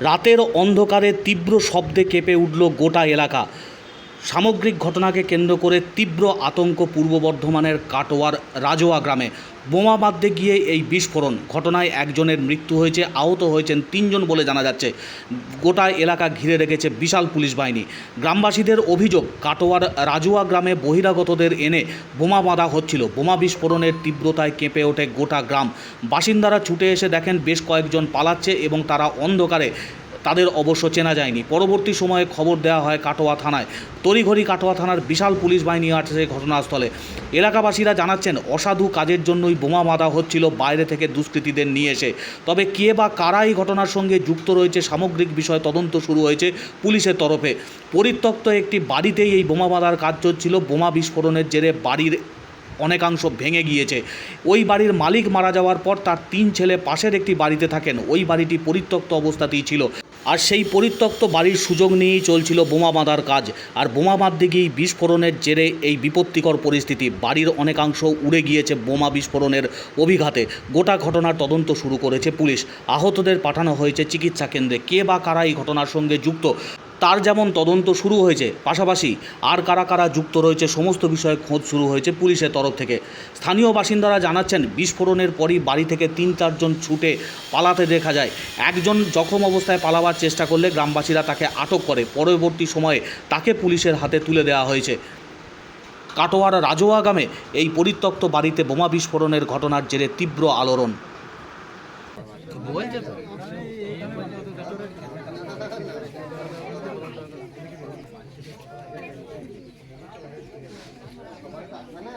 রাতের অন্ধকারে তীব্র শব্দে কেঁপে উঠল গোটা এলাকা। সামগ্রিক ঘটনাকে কেন্দ্র করে তীব্র আতঙ্ক পূর্ব বর্ধমানের কাটোয়ার রাজোয়া গ্রামে। বোমা বাঁধতে গিয়ে এই বিস্ফোরণ। ঘটনায় একজনের মৃত্যু হয়েছে, আহত হয়েছেন তিনজন বলে জানা যাচ্ছে। গোটা এলাকা ঘিরে রেখেছে বিশাল পুলিশ বাহিনী। গ্রামবাসীদের অভিযোগ, কাটোয়ার রাজুয়া গ্রামে বহিরাগতদের এনে বোমা বাঁধা হচ্ছিল। বোমা বিস্ফোরণের তীব্রতায় কেঁপে ওঠে গোটা গ্রাম। বাসিন্দারা ছুটে এসে দেখেন, বেশ কয়েকজন পালাচ্ছে এবং তারা অন্ধকারে তাদের অবশ্য চেনা যায়নি। পরবর্তী সময়ে খবর দেওয়া হয় কাটোয়া থানায়। তড়িঘড়ি কাটোয়া থানার বিশাল পুলিশ বাহিনী আসে ঘটনাস্থলে। এলাকাবাসীরা জানাচ্ছেন, অসাধু কাজের জন্যই বোমা বাঁধা হচ্ছিল বাইরে থেকে দুষ্কৃতীদের নিয়ে এসে। তবে কে বা কারা এই ঘটনার সঙ্গে যুক্ত রয়েছে সামগ্রিক বিষয়ে তদন্ত শুরু হয়েছে পুলিশের তরফে। পরিত্যক্ত একটি বাড়িতেই এই বোমা বাঁধার কাজ চলছিল। বোমা বিস্ফোরণের জেরে বাড়ির অনেকাংশ ভেঙে গিয়েছে। ওই বাড়ির মালিক মারা যাওয়ার পর তার তিন ছেলে পাশের একটি বাড়িতে থাকেন। ওই বাড়িটি পরিত্যক্ত অবস্থাতেই ছিল। আর সেই পরিত্যক্ত বাড়ির সুযোগ নিয়েই চলছিল বোমা বাঁধার কাজ। আর বোমা বাঁধতে গিয়েই বিস্ফোরণের জেরে এই বিপত্তিকর পরিস্থিতি। বাড়ির অনেকাংশ উড়ে গিয়েছে বোমা বিস্ফোরণের অভিঘাতে। গোটা ঘটনার তদন্ত শুরু করেছে পুলিশ। আহতদের পাঠানো হয়েছে চিকিৎসা কেন্দ্রে। কে বা কারা এই ঘটনার সঙ্গে যুক্ত? তার যেমন তদন্ত শুরু হয়েছে, পাশাপাশি আর কারা কারা যুক্ত রয়েছে সমস্ত বিষয়ে খোঁজ শুরু হয়েছে পুলিশের তরফ থেকে। স্থানীয় বাসিন্দারা জানাচ্ছেন, বিস্ফোরণের পরই বাড়ি থেকে তিন চারজন ছুটে পালাতে দেখা যায়। একজন জখম অবস্থায় পালাবার চেষ্টা করলে গ্রামবাসীরা তাকে আটক করে। পরবর্তী সময়ে তাকে পুলিশের হাতে তুলে দেওয়া হয়েছে। কাটোয়ার রাজোয়া গ্রামে এই পরিত্যক্ত বাড়িতে বোমা বিস্ফোরণের ঘটনার জেরে তীব্র আলোড়ন। না?